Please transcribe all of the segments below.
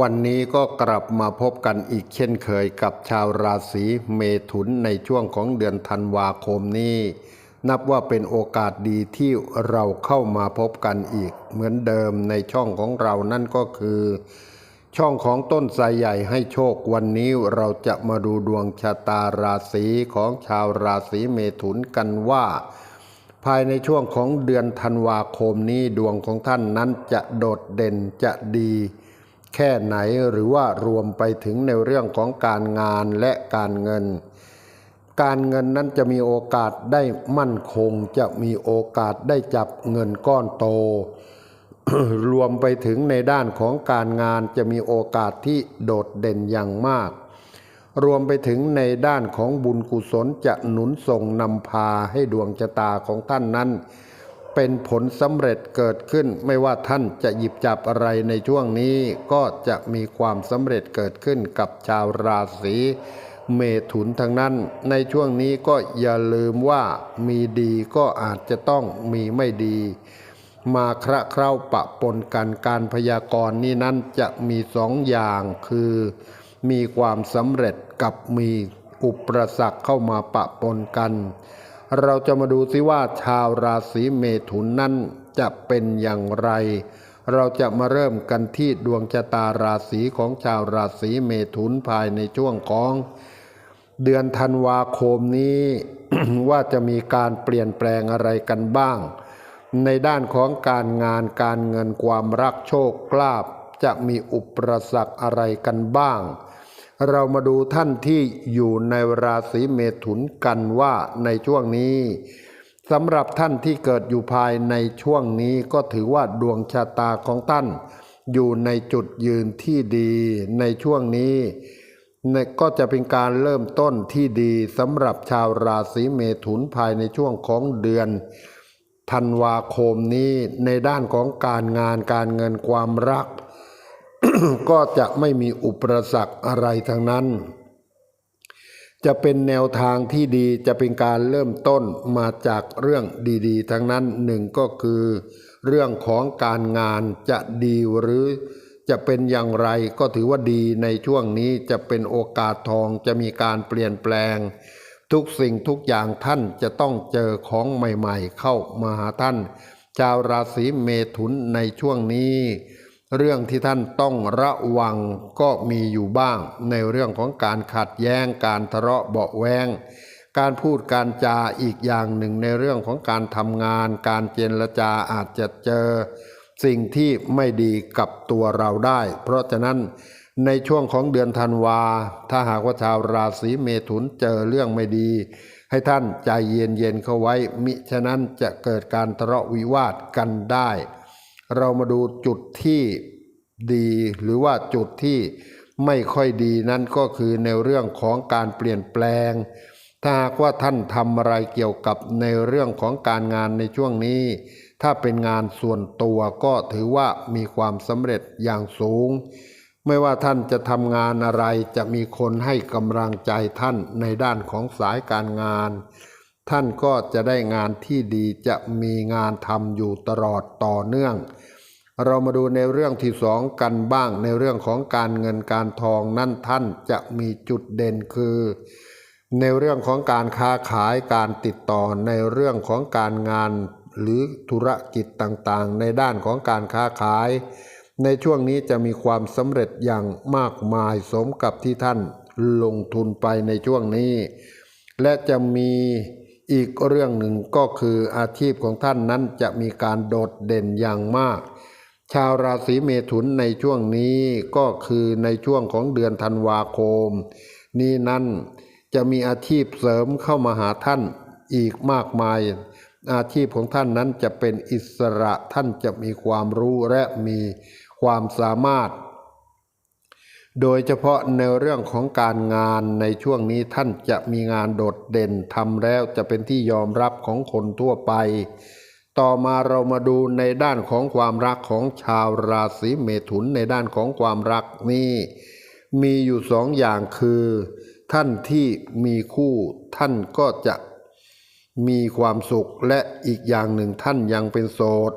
วันนี้ก็กลับมาพบกันอีกเช่นเคยกับชาวราศีเมถุนในช่วงของเดือนธันวาคมนี้ นับว่าเป็นโอกาสดีที่เราเข้ามาพบกันอีก เหมือนเดิมในช่องของเรานั่นก็คือ ช่องของต้นไทรใหญ่ให้โชควันนี้เราจะมาดูดวงชะตาราศีของชาวราศีเมถุนกันว่า ภายในช่วงของเดือนธันวาคมนี้ดวงของท่านนั้นจะโดดเด่นจะดี แค่ไหนหรือว่ารวมไปถึงในเรื่องของการงานและการเงิน การเงินนั้นจะมีโอกาสได้มั่นคง จะมีโอกาสได้จับเงินก้อนโต รวมไปถึงในด้านของการงานจะมีโอกาสที่โดดเด่นอย่างมาก รวมไปถึงในด้านของบุญกุศลจะหนุนส่งนำพาให้ดวงชะตาของท่านนั้น เป็นผลสำเร็จเกิดขึ้น ไม่ว่าท่านจะหยิบจับอะไรในช่วงนี้ ก็จะมีความสำเร็จเกิดขึ้นกับชาวราศีเมถุนทั้งนั้น ในช่วงนี้ก็อย่าลืมว่ามีดีก็อาจจะต้องมีไม่ดี มาคระเคล้าปะปนกันการพยากรณ์นี้นั้นจะมีสองอย่างคือ มีความสำเร็จกับมีอุปสรรคเข้ามาปะปนกัน เราจะมาดูซิว่าชาวราศีเมถุนนั้นจะเป็นอย่างไร เราจะมาเริ่มกันที่ดวงชะตาราศีของชาวราศีเมถุนภายในช่วงของ เดือนธันวาคมนี้ว่าจะมีการเปลี่ยนแปลงอะไรกันบ้าง ในด้านของการงานการเงินความรักโชคลาภจะมีอุปสรรคอะไรกันบ้าง เรามาดูท่านที่อยู่ในราศีเมถุนกันว่าในช่วงนี้สำหรับท่านที่เกิดอยู่ภายในช่วงนี้ก็ถือว่าดวงชะตาของท่าน อยู่ในจุดยืนที่ดีในช่วงนี้ก็จะเป็นการเริ่มต้นที่ดีสำหรับชาวราศีเมถุนภายในช่วงของเดือนธันวาคมนี้ในด้านของการงานการเงินความรัก ก็จะไม่มีอุปสรรคอะไรทั้งนั้น จะเป็นแนวทางที่ดีจะเป็นการเริ่มต้นมาจากเรื่องดีๆ ทั้งนั้นหนึ่งก็คือ เรื่องของการงานจะดีหรือจะเป็นอย่างไรก็ถือว่าดีในช่วงนี้จะเป็นโอกาสทองจะมีการเปลี่ยนแปลง ทุกสิ่งทุกอย่างท่านจะต้องเจอของใหม่ๆ เข้ามาหาท่าน ชาวราศีเมถุนในช่วงนี้ เรื่องที่ท่านต้องระวังก็มีอยู่บ้าง ในเรื่องของการขัดแย้งการทะเลาะเบาแวงการพูดการจาอีกอย่างหนึ่งในเรื่องของการทำงาน การเจรจาอาจจะเจอ สิ่งที่ไม่ดีกับตัวเราได้ เพราะฉะนั้นในช่วงของเดือนธันวา ถ้าหากว่าชาวราศีเมถุนเจอเรื่องไม่ดี ให้ท่านใจเย็นๆเข้าไว้มิฉะนั้นจะเกิดการทะเลาะวิวาทกันได้ เรามาดูจุดที่ดีหรือว่าจุดที่ไม่ค่อยดีนั่นก็คือในเรื่องของการเปลี่ยนแปลง ถ้าหากว่าท่านทำอะไรเกี่ยวกับในเรื่องของการงานในช่วงนี้ ถ้าเป็นงานส่วนตัวก็ถือว่ามีความสำเร็จอย่างสูง ไม่ว่าท่านจะทำงานอะไรจะมีคนให้กำลังใจท่านในด้านของสายการงาน ท่านก็จะได้งานที่ดีจะมีงานทำอยู่ตลอดต่อเนื่อง เรามาดูในเรื่องที่สองกันบ้างในเรื่องของการเงินการทองนั่นท่านจะมีจุดเด่นคือ ในเรื่องของการค้าขายการติดต่อในเรื่องของการงานหรือธุรกิจต่างๆ ในด้านของการค้าขาย ในช่วงนี้จะมีความสำเร็จอย่างมากมายสมกับที่ท่านลงทุนไปในช่วงนี้ และจะมี อีกเรื่องหนึ่งก็คืออาชีพของท่านนั้นจะมีการโดดเด่นอย่างมาก ชาวราศีเมถุนในช่วงนี้ก็คือในช่วงของเดือนธันวาคม นี้นั้นจะมีอาชีพเสริมเข้ามาหาท่านอีกมากมาย อาชีพของท่านนั้นจะเป็นอิสระท่านจะมีความรู้และมีความสามารถ โดยเฉพาะในเรื่องของการงานในช่วงนี้ท่านจะมีงานโดดเด่นทำแล้วจะเป็นที่ยอมรับของคนทั่วไป ต่อมาเรามาดูในด้านของความรักของชาวราศีเมถุนในด้านของความรักนี่มีอยู่สองอย่างคือ ท่านที่มีคู่ท่านก็จะมีความสุขและอีกอย่างหนึ่งท่านยังเป็นโสด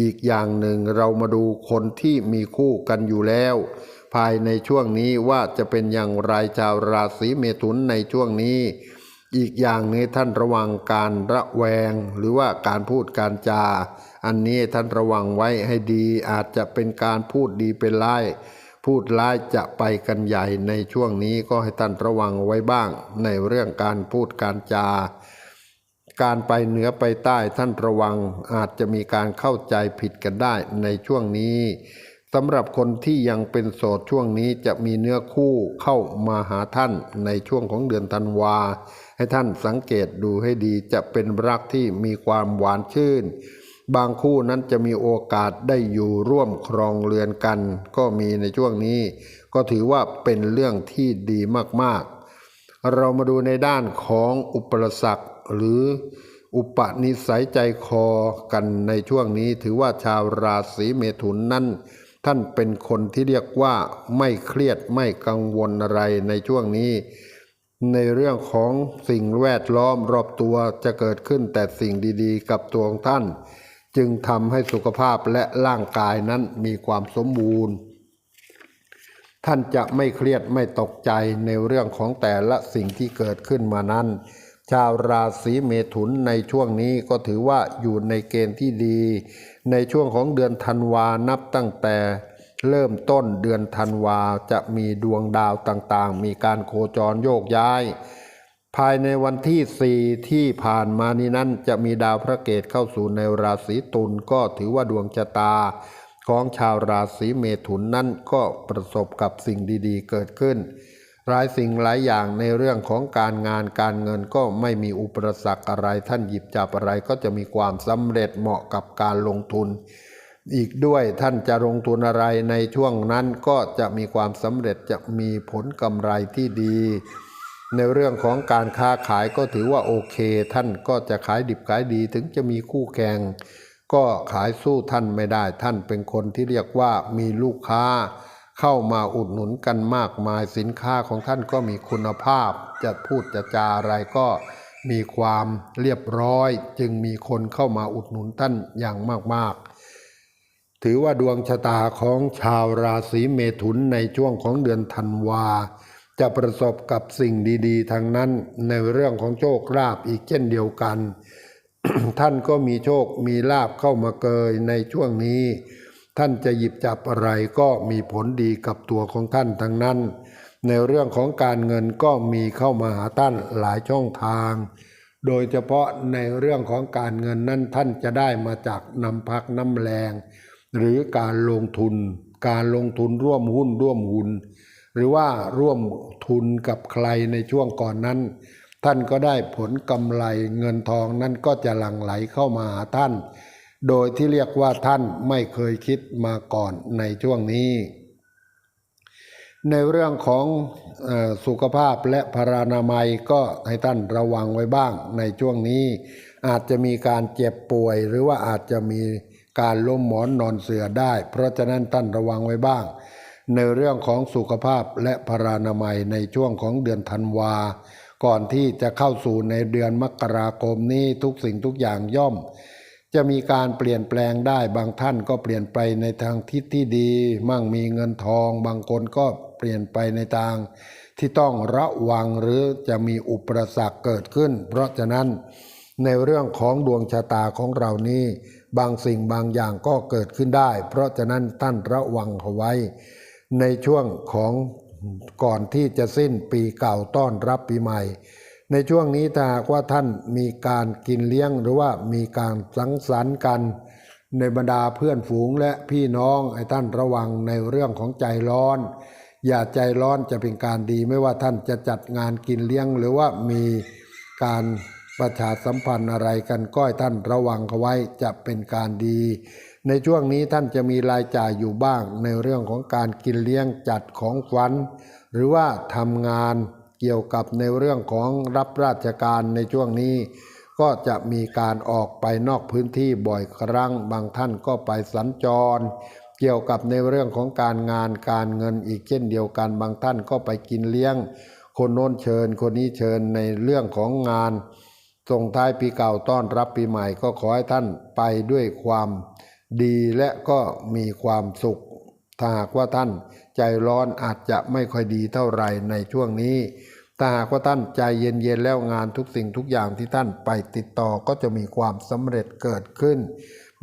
อีกอย่างหนึ่งเรามาดูคนที่มีคู่กันอยู่แล้ว ภายในช่วงนี้ว่าจะเป็นอย่างไรชาวราศีเมถุนในช่วงนี้ อีกอย่างหนี้ท่านระวังการระแวง หรือว่าการพูดการจา อันนี้ท่านระวังไว้ให้ดีอาจจะเป็นการพูดดีเป็นร้ายพูดร้ายจะไปกันใหญ่ในช่วงนี้ก็ให้ท่านระวังไว้บ้าง ในเรื่องการพูดการจา การไปเหนือไปใต้ท่านระวังอาจจะมีการเข้าใจผิดกันได้ในช่วงนี้ สำหรับคนที่ยังเป็นโสดช่วงนี้จะมีเนื้อคู่เข้ามาหาท่านในช่วงของเดือนธันวา ให้ท่านสังเกตดูให้ดีจะเป็นรักที่มีความหวานชื่น บางคู่นั้นจะมีโอกาสได้อยู่ร่วมครองเรือนกัน ก็มีในช่วงนี้ ก็ถือว่าเป็นเรื่องที่ดีมากๆ เรามาดูในด้านของอุปสรรคหรืออุปนิสัยใจคอกันในช่วงนี้ถือว่าชาวราศีเมถุนนั้น ท่านเป็นคนที่เรียกว่าไม่เครียดไม่กังวลอะไรในช่วงนี้ ในเรื่องของสิ่งแวดล้อมรอบตัวจะเกิดขึ้นแต่สิ่งดีๆ กับตัวของท่าน จึงทำให้สุขภาพและร่างกายนั้นมีความสมบูรณ์ ท่านจะไม่เครียดไม่ตกใจในเรื่องของแต่ละสิ่งที่เกิดขึ้นมานั้น ชาวราศีเมถุนในช่วงนี้ก็ถือว่าอยู่ในเกณฑ์ที่ดี ในช่วงของเดือนธันวานับตั้งแต่เริ่มต้นเดือนธันวาจะมีดวงดาวต่างๆ มีการโคจรโยกย้าย ภายในวันที่ 4 ที่ผ่านมานี้นั้นจะมีดาวพระเกตเข้าสู่ในราศีตุลก็ถือว่าดวงชะตา ของชาวราศีเมถุนนั้นก็ประสบกับสิ่งดีๆ เกิดขึ้น หลายสิ่งหลายอย่างในเรื่องของการงานการเงินก็ไม่มีอุปสรรคอะไรท่านหยิบจับอะไรก็จะมีความสำเร็จเหมาะกับการลงทุน อีกด้วยท่านจะลงทุนอะไรในช่วงนั้นก็จะมีความสำเร็จจะมีผลกำไรที่ดี ในเรื่องของการค้าขายก็ถือว่าโอเค ท่านก็จะขายดิบขายดีถึงจะมีคู่แข่งก็ขายสู้ท่านไม่ได้ ท่านเป็นคนที่เรียกว่ามีลูกค้า เข้ามาอุดหนุนกันมากมายสินค้าของท่านก็มีคุณภาพ จะพูดจะจาอะไรก็มีความเรียบร้อย จึงมีคนเข้ามาอุดหนุนท่านอย่างมากๆ ถือว่าดวงชะตาของชาวราศีเมถุนในช่วงของเดือนธันวา จะประสบกับสิ่งดีๆทางนั้นในเรื่องของโชคลาภอีกเช่นเดียวกัน ท่านก็มีโชคมีลาบเข้ามาเกยในช่วงนี้ ท่านจะหยิบจับอะไรก็มีผลดีกับตัวของท่านทั้งนั้น ในเรื่องของการเงินก็มีเข้ามาหาท่านหลายช่องทาง โดยเฉพาะในเรื่องของการเงินนั้นท่านจะได้มาจากน้ำพักน้ำแรง หรือการลงทุน การลงทุนร่วมหุ้นร่วมหุ้นหรือว่าร่วมทุนกับใครในช่วงก่อนนั้น ท่านก็ได้ผลกำไรเงินทองนั้นก็จะหลั่งไหลเข้ามาหาท่าน โดยที่เรียกว่าท่านไม่เคยคิดมาก่อนในช่วงนี้ ในเรื่องของสุขภาพและพารานามัยก็ให้ท่านระวังไว้บ้างในช่วงนี้ อาจจะมีการเจ็บป่วย หรือว่าอาจจะมีการล้มหมอนนอนเสือได้ เพราะฉะนั้นท่านระวังไว้บ้าง ในเรื่องของสุขภาพและพารานามัยในช่วงของเดือนธันวาก่อนที่จะเข้าสู่ในเดือนมกราคมนี้ทุกสิ่งทุกอย่างย่อม จะมีการเปลี่ยนแปลงได้บางท่านก็เปลี่ยนไปในทางทิศที่ดี มั่งมีเงินทอง บางคนก็เปลี่ยนไปในทาง ที่ต้องระวังหรือจะมีอุปสรรคเกิดขึ้น เพราะฉะนั้นในเรื่องของดวงชะตาของเรานี้บางสิ่งบางอย่างก็เกิดขึ้นได้ เพราะฉะนั้นท่านระวังเอาไว้ ในช่วงของก่อนที่จะสิ้นปีเก่าต้อนรับปีใหม่ ในช่วงนี้ถ้าหากว่าท่านมีการกินเลี้ยงหรือว่ามีการสังสรรค์กัน ในบรรดาเพื่อนฝูงและพี่น้องให้ท่านระวังในเรื่องของใจร้อน อย่าใจร้อนจะเป็นการดี ไม่ว่าท่านจะจัดงานกินเลี้ยง หรือว่ามีการประชาสัมพันธ์อะไรกันก็ให้ท่านระวังเอาไว้จะเป็นการดี ในช่วงนี้ท่านจะมีรายจ่ายอยู่บ้างในเรื่องของการกินเลี้ยงจัดของขวัญหรือว่าทำงาน เกี่ยวกับในเรื่องของรับราชการในช่วงนี้ ก็จะมีการออกไปนอกพื้นที่บ่อยครั้ง บางท่านก็ไปสัญจร เกี่ยวกับในเรื่องของการงานการเงินอีกเช่นเดียวกัน บางท่านก็ไปกินเลี้ยง คนโน้นเชิญ คนนี้เชิญในเรื่องของงานส่งท้ายปีเก่าต้อนรับปีใหม่ก็ขอให้ท่านไปด้วยความดีและก็มีความสุขถ้าหากว่าท่านใจร้อนอาจจะไม่ค่อยดีเท่าไหร่ในช่วงนี้ ถ้าหากว่าท่านใจเย็นๆแล้วงานทุกสิ่งทุกอย่างที่ท่านไปติดต่อก็จะมีความสำเร็จเกิดขึ้น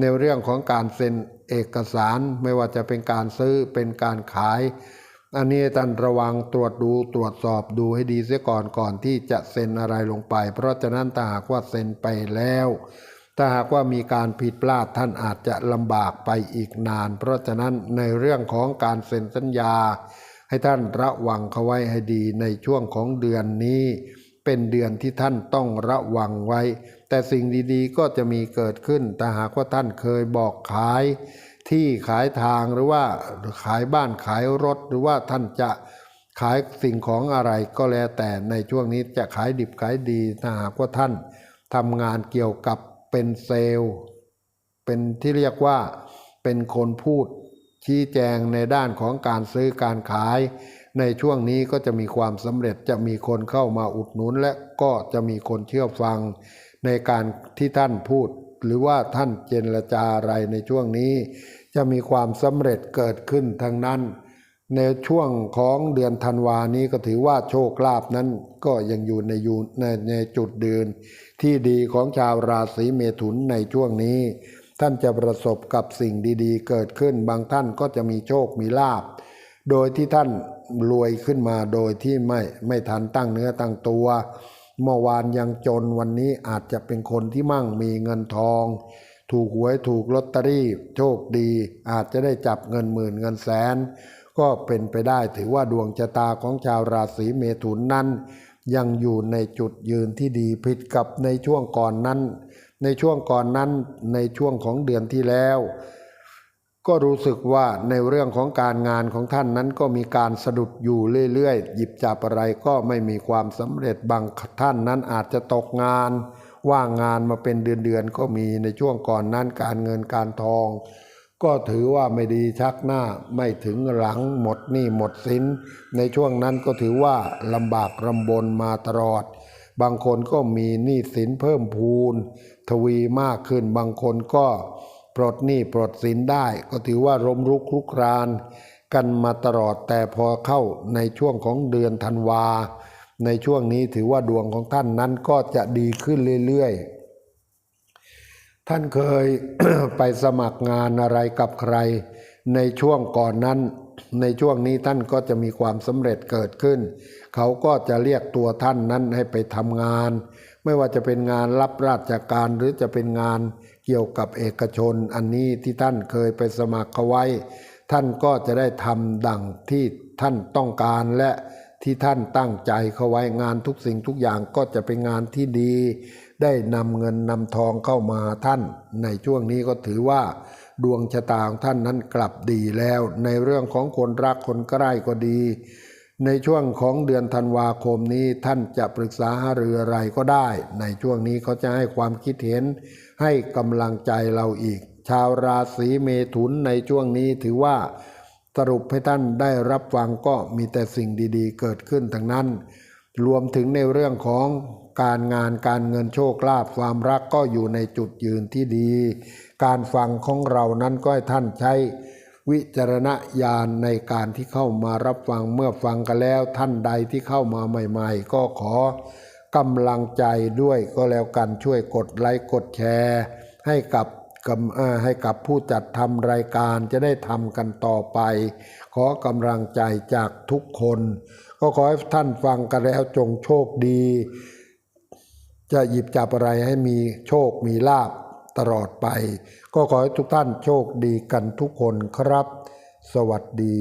ในเรื่องของการเซ็นเอกสารไม่ว่าจะเป็นการซื้อเป็นการขาย อันนี้ท่านระวังตรวจดูตรวจสอบดูให้ดีเสียก่อนก่อนที่จะเซ็นอะไรลงไป เพราะฉะนั้นถ้าหากว่าเซ็นไปแล้ว ถ้าหากว่ามีการผิดพลาดท่านอาจจะลำบากไปอีกนาน เพราะฉะนั้นในเรื่องของการเซ็นสัญญา ให้ท่านระวังเขาไว้ให้ดีในช่วงของเดือนนี้ เป็นเดือนที่ท่านต้องระวังไว้ แต่สิ่งดีๆก็จะมีเกิดขึ้นแต่หากว่าท่านเคยบอกขายที่ขายทางหรือว่าขายบ้านขายรถหรือว่าท่านจะขายสิ่งของอะไรก็แล้วแต่ในช่วงนี้จะขายดิบขายดีถ้าหากว่าท่านทำงานเกี่ยวกับเป็นเซลล์ เป็นที่เรียกว่าเป็นคนพูด ชี้แจงในด้านของการซื้อการขาย ในช่วงนี้ก็จะมีความสำเร็จจะมีคนเข้ามาอุดหนุน และก็จะมีคนเชื่อฟัง ในการที่ท่านพูด หรือว่าท่านเจรจาอะไรในช่วงนี้ จะมีความสำเร็จเกิดขึ้นทั้งนั้น ในช่วงของเดือนธันวานี้ก็ถือว่าโชคลาภนั้นก็ยังอยู่ในอยู่ในในจุดเดินที่ดีของชาวราศีเมถุนในช่วงนี้ ท่านจะประสบกับสิ่งดีๆ เกิดขึ้น บางท่านก็จะมีโชคมีลาภโดยที่ท่านรวยขึ้นมาโดยที่ไม่ไม่ทันตั้งเนื้อตั้งตัว เมื่อวานยังจนวันนี้อาจจะเป็นคนที่มั่งมีเงินทอง ถูกหวยถูกลอตเตอรี่โชคดี อาจจะได้จับเงินหมื่นเงินแสน ก็เป็นไปได้ถือว่าดวงชะตาของชาวราศีเมถุนนั้น ยังอยู่ในจุดยืนที่ดีผิดกับในช่วงก่อนนั้น ในช่วงก่อนนั้นในช่วงของเดือนที่แล้ว ก็รู้สึกว่าในเรื่องของการงานของท่านนั้นก็มีการสะดุดอยู่เรื่อยๆ หยิบจับอะไรก็ไม่มีความสำเร็จบางท่านนั้นอาจจะตกงาน ว่างงานมาเป็นเดือนๆก็มีในช่วงก่อนนั้นการเงินการทอง ก็ถือว่าไม่ดีชักหน้าไม่ถึงหลังหมดหนี้หมดสินในช่วงนั้นก็ถือว่าลำบากลำบนมาตลอด บางคนก็มีหนี้สินเพิ่มพูน ทวีมากขึ้น บางคนก็ปลดหนี้ปลดสินได้ ก็ถือว่าร่มรุกคลุกครานกันมาตลอดแต่พอเข้าในช่วงของเดือนธันวา ในช่วงนี้ถือว่าดวงของท่านนั้นก็จะดีขึ้นเรื่อยๆ ท่านเคยไปสมัครงานอะไรกับใคร ในช่วงก่อนนั้น ในช่วงนี้ท่านก็จะมีความสำเร็จเกิดขึ้น เขาก็จะเรียกตัวท่านนั้นให้ไปทำงาน ไม่ว่าจะเป็นงานรับราชการหรือจะเป็นงานเกี่ยวกับเอกชน อันนี้ที่ท่านเคยไปสมัครเขาไว้ ท่านก็จะได้ทำดังที่ท่านต้องการและที่ท่านตั้งใจเข้าไว้งานทุกสิ่งทุกอย่างก็จะเป็นงานที่ดี ได้นำเงินนำทองเข้ามาท่าน ในช่วงนี้ก็ถือว่า ดวงชะตาของท่านนั้นกลับดีแล้ว ในเรื่องของคนรักคนใกล้ก็ดี ในช่วงของเดือนธันวาคมนี้ท่านจะปรึกษาหารืออะไรก็ได้ ในช่วงนี้เขาจะให้ความคิดเห็น ให้กำลังใจเราอีก ชาวราศีเมถุนในช่วงนี้ถือว่า สรุปให้ท่านได้รับฟังก็มีแต่สิ่งดีๆ เกิดขึ้นทั้งนั้น รวมถึงในเรื่องของ การงานการเงินโชคลาภความรักก็อยู่ในจุดยืนที่ดี การฟังของเรานั้นก็ให้ท่านใช้วิจารณญาณในการที่เข้ามารับฟังเมื่อฟังกันแล้วท่านใดที่เข้ามาใหม่ ๆ ก็ขอกำลังใจด้วยก็แล้วกันช่วยกดไลค์กดแชร์ ให้กับกำให้กับผู้จัดทำรายการจะได้ทำกันต่อไป ขอกำลังใจจากทุกคน ก็ขอให้ท่านฟังกันแล้วจงโชคดี จะหยิบจับอะไรให้มีโชคมีลาบตลอดไป ก็ขอให้ทุกท่านโชคดีกันทุกคนครับ สวัสดี